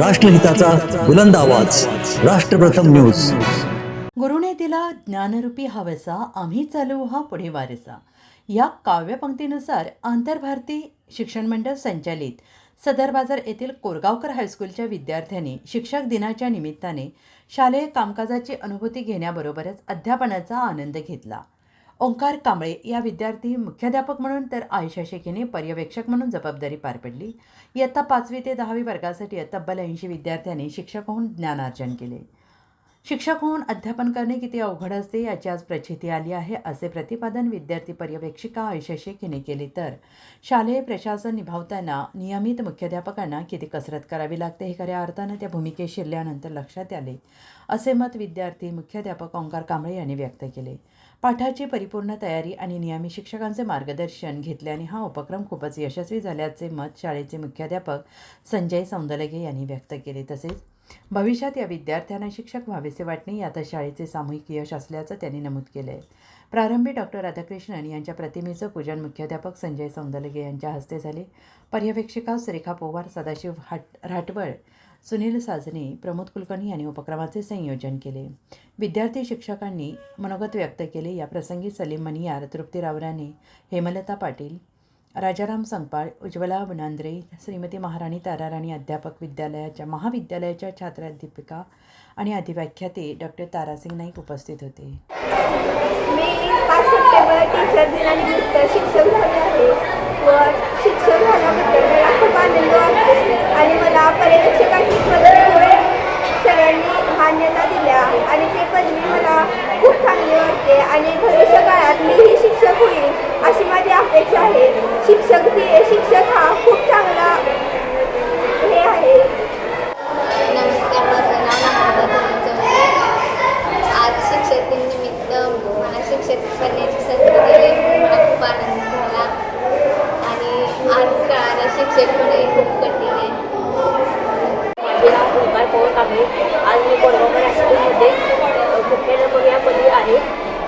राष्ट्रहिताचा बुलंद आवाज. राष्ट्रप्रथम न्यूज. गुरुने दिला ज्ञानरूपी हवेचा आम्ही चालू हा पुढे वारसा या काव्यपंक्तीनुसार आंतरभारती शिक्षण मंडळ संचालित सदर बाजार येथील कोरगावकर हायस्कूलच्या विद्यार्थ्यांनी शिक्षक दिनाच्या निमित्ताने शालेय कामकाजाची अनुभूती घेण्याबरोबरच अध्यापनाचा आनंद घेतला. ओंकार कांबळे या विद्यार्थी मुख्याध्यापक म्हणून तर आयशा शेखेने पर्यवेक्षक म्हणून जबाबदारी पार पडली. इयत्ता पाचवी ते दहावी वर्गासाठी तब्बल ऐंशी विद्यार्थ्यांनी शिक्षक होऊन ज्ञानार्जन केले. शिक्षक होऊन अध्यापन करणे किती अवघड असते याची आज प्रचिती आली आहे असे प्रतिपादन विद्यार्थी पर्यवेक्षिका आयुष्य शेख हिने केले. तर शालेय प्रशासन निभावताना नियमित मुख्याध्यापकांना किती कसरत करावी लागते हे खऱ्या अर्थानं त्या भूमिकेत शिरल्यानंतर लक्षात आले असे मत विद्यार्थी मुख्याध्यापक ओंकार कांबळे यांनी व्यक्त केले. पाठाची परिपूर्ण तयारी आणि नियमित शिक्षकांचे मार्गदर्शन घेतल्याने हा उपक्रम खूपच यशस्वी झाल्याचे मत शाळेचे मुख्याध्यापक संजय सौंदलगे यांनी व्यक्त केले. तसेच भविष्यात या विद्यार्थ्यांना शिक्षक व्हावेसे वाटणे यात शाळेचे सामूहिक यश असल्याचं त्यांनी नमूद केलं आहे प्रारंभी डॉक्टर राधाकृष्णन यांच्या प्रतिमेचं पूजन मुख्याध्यापक संजय सौंदलगे यांच्या हस्ते झाले. पर्यवेक्षिका सुरेखा पोवार सदाशिव हाट राठवळ सुनील साजने प्रमोद कुलकर्णी यांनी उपक्रमाचे संयोजन केले. विद्यार्थी शिक्षकांनी मनोगत व्यक्त केले. या प्रसंगी सलीम मनियार तृप्ती रावराने हेमलता पाटील राजाराम संगपाळ उज्ज्वला बुनांद्रे श्रीमती महाराणी ताराराणी अध्यापक विद्यालयाच्या महाविद्यालयाच्या छात्राध्यापिका आणि अधिव्याख्याते डॉक्टर तारासिंग नाईक उपस्थित होते. मी पाच सप्टेंबर टीचर दिनानिमित्त शिक्षक झाले आहे व शिक्षक झाल्याबद्दल मला खूप आनंद वाटतो आणि मला पर्यवेक्षकाची पदवी देऊन मान्यता दिल्या आणि ते पदवी मला खूप चांगली वाटते आणि भविष्य काळात मीही शिक्षक होईल अशी माझी अपेक्षा आहे शिक्षक दि शिक्षक हा खूप चांगला हे आहे. नमस्कार माझं नाव नम्रता आज शिक्षक दिन निमित्त मला शिक्षक करण्याची संधी दिली मला खूप आनंद झाला. आणि आज कळालं शिक्षक होणे खूप कठीण आहे माझे नाव ओंकार पवार कांबळे आज मी कोडगावकर हायस्कूलमध्ये मुख्याध्यापक या पदी आहे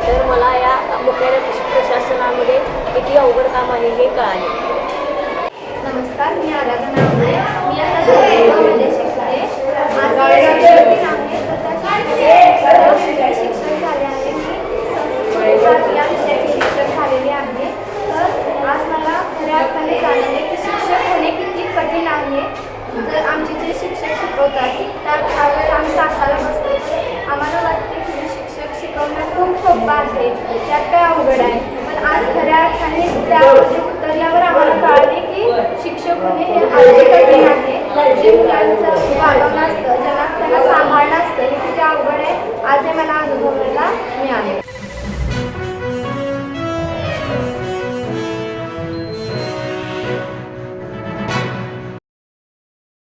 तर मला या मुख्याध्यापक प्रशासनामध्ये किती अवघड काम आहे हे कळाले नमस्कार मी आराधना मी आता शिकते शिक्षक झाले आहे मी या विषयाची झालेली आहे तर आज मला खऱ्या अर्थाने जाणवले की शिक्षक होणे किती कठीण आहे जर आमचे जे शिक्षक शिकवतात आम्ही तासाला बसतो आम्हाला वाटते की शिक्षक शिकवणं खूप सोपं आहे त्यात काय अवघड आहे आज खऱ्या अर्थाने त्यामध्ये म्हणजे उतरल्यावर आम्हाला कळले की शिक्षक होणे हे अगदी कठीण आहे. जे मुलांचं वागवणं असतं ज्यांना त्यांना सांभाळणं असतं हे किती अवघड आहे आज हे मला अनुभवायला मिळाले.